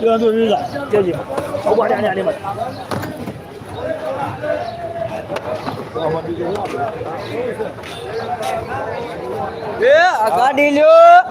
đưa tôi đi rồi kêu gì? Không quá đen nhà đi mình Yeah, I got it, look.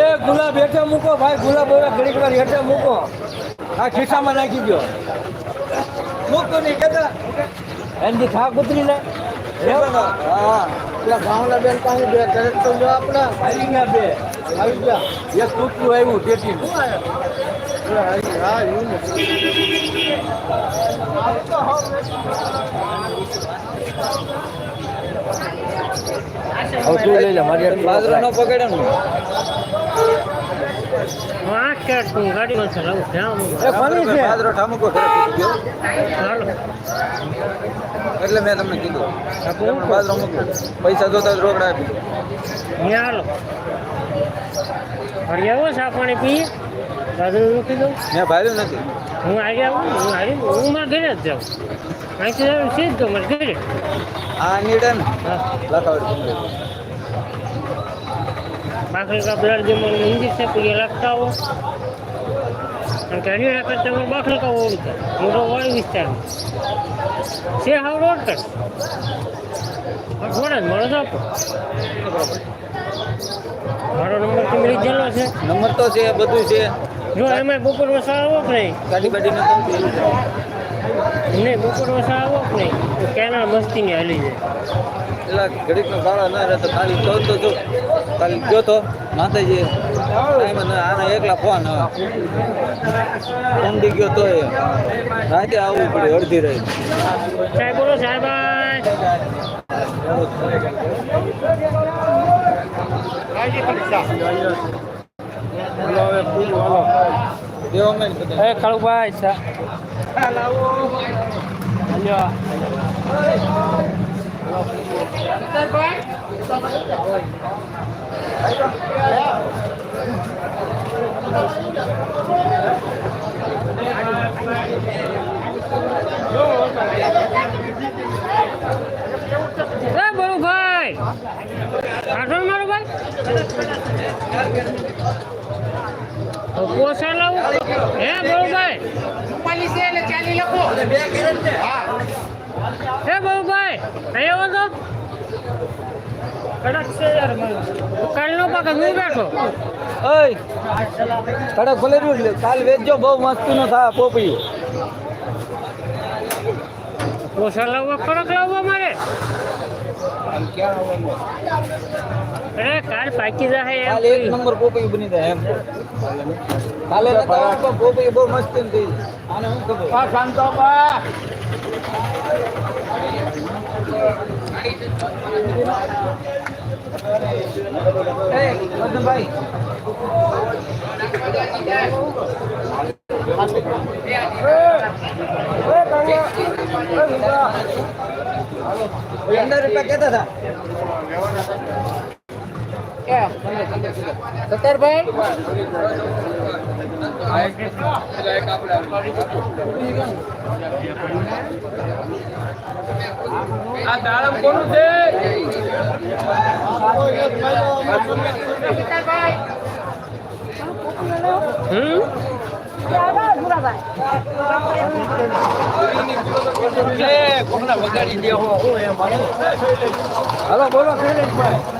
એ ગુલાબ હેઠે મૂકો ભાઈ ગુલાબ હવે ઘડીક વાર હેઠે મૂકો. આ ખિસ્સામાં નાખી ગયો મૂકો નહીં કેતા. એની થાક ઉતરી લે હા પેલા ગામડા બેન પાસે બે કરે તો જો આપણા. આવી ગયા બે. આવી ગયા. એક તૂટલું આવ્યું ટેટી હા એવું ને. હવે તું લઈ લે મારી બાજરો ન પકડે ને. હા કે તું ગાડી માં ચલાવું ધ્યાન એ ફની છે. બાજરો ઠામુકો ઘરે તૂટી ગયો હાલો એટલે મેં તમને કીધું. આપણે બાજરો મૂકો પૈસા જોતા જ રોકડા આપી હાલો. ફરી આવો પાણી પીએ. દાદુ મૂકી દઉં. મેં ભાર્યું નથી. હું આવી આવું હું આવી. હું મારા ઘરે જ જાઉં. અહીંથી સીધો મારે ઘરે. હા લખાવડ બાકરી કા બ્લડ જે મને ઇન્જેક્શન પછી લખતા હો અને ઘણી રાખે તમે બાકરી કા ઓળખતા મોટો વાળી વિસ્તાર છે હાવ રોડ કર જ મળો તો આપો મારો નંબર તો મળી ગયેલો છે. નંબર તો છે બધું છે. જો એમાં બપોર વસાવો કે નહીં? ગાડી બાડી નો નહીં બપોર વસા આવો કે નહીં તો કેનાલ મસ્તીની હાલી જાય. એટલે ઘડીક નો ગાળો ના રહેતો ખાલી તો તો જો. ખાલી ગયો તો માતાજી આના એકલા ફોન ઊંડી ગયો તો એ રાતે આવવું પડે અડધી રહી સાહેબ બોલો સાહેબ એ કાળુભાઈ સા હાલ્યો એ બળુભાઈ આઠો મારો ભાઈ પોસા લાવું હે બળુભાઈ હે બળુભાઈ અહીંયા આવો કડક છે યાર કાલનો પાક હું બેઠો? ઓય કડક ભલે રહ્યું લે કાલ વેચજો બહુ મસ્તી નો પોપી પોસા લાવવા કડક લાવવા મારે. અરે કાલ પાકી જાય કાલ એક નંબર પોપી બની જાય એમ. કાલે પોપી બહુ મસ્તી થઈ. પંદર રૂપિયા કેતા હતા. સત્તરભાઈ આ દાડમ કોનું છે હાલો બોલો શૈલેષભાઈ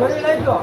ಬರೀ ಆಯ್ತು